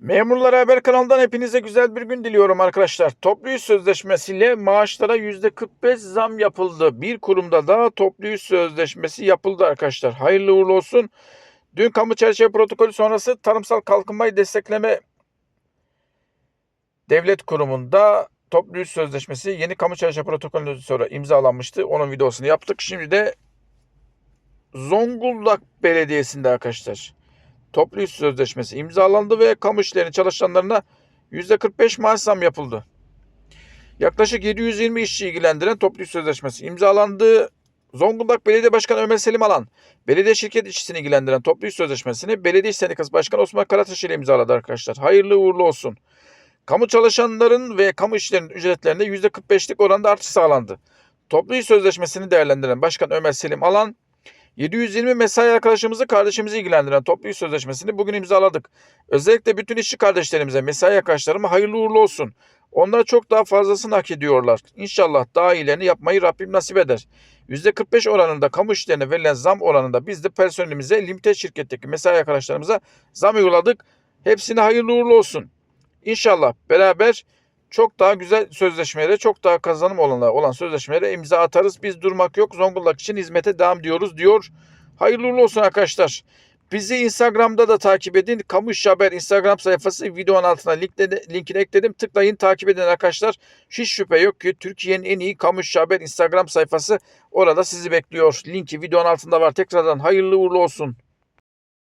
Memurlar Haber kanalından hepinize güzel bir gün diliyorum arkadaşlar. Toplu iş sözleşmesiyle maaşlara %45 zam yapıldı. Bir kurumda daha toplu iş sözleşmesi yapıldı arkadaşlar. Hayırlı uğurlu olsun. Dün kamu çerçeve protokolü sonrası tarımsal kalkınmayı destekleme devlet kurumunda toplu iş sözleşmesi yeni kamu çerçeve protokolünden sonra imzalanmıştı. Onun videosunu yaptık. Şimdi de Zonguldak Belediyesi'nde arkadaşlar toplu iş sözleşmesi imzalandı ve kamu işlerinin çalışanlarına %45 maaş zam yapıldı. Yaklaşık 720 işçi ilgilendiren toplu iş sözleşmesi imzalandı. Zonguldak Belediye Başkanı Ömer Selim Alan, belediye şirket işçisini ilgilendiren toplu iş sözleşmesini Belediye İş Sendikası Başkanı Osman Karataş ile imzaladı arkadaşlar. Hayırlı uğurlu olsun. Kamu çalışanların ve kamu işlerinin ücretlerinde %45'lik oranda artış sağlandı. Toplu iş sözleşmesini değerlendiren Başkan Ömer Selim Alan, 720 mesai arkadaşımızı kardeşimizi ilgilendiren toplu iş sözleşmesini bugün imzaladık. Özellikle bütün işçi kardeşlerimize, mesai arkadaşlarıma hayırlı uğurlu olsun. Onlar çok daha fazlasını hak ediyorlar. İnşallah daha iyilerini yapmayı Rabbim nasip eder. %45 oranında kamu işlerine verilen zam oranında biz de personelimize, Limited şirketteki mesai arkadaşlarımıza zam uyguladık. Hepsine hayırlı uğurlu olsun. İnşallah beraber çok daha güzel sözleşmelere, çok daha kazanım olanlar olan sözleşmelere imza atarız. Biz durmak yok. Zonguldak için hizmete devam diyoruz diyor. Hayırlı olsun arkadaşlar. Bizi Instagram'da da takip edin. Kamu İş Haber Instagram sayfası videonun altına linkle, linkini ekledim. Tıklayın takip edin arkadaşlar. Hiç şüphe yok ki Türkiye'nin en iyi Kamu İş Haber Instagram sayfası orada sizi bekliyor. Linki videonun altında var. Tekrardan hayırlı uğurlu olsun.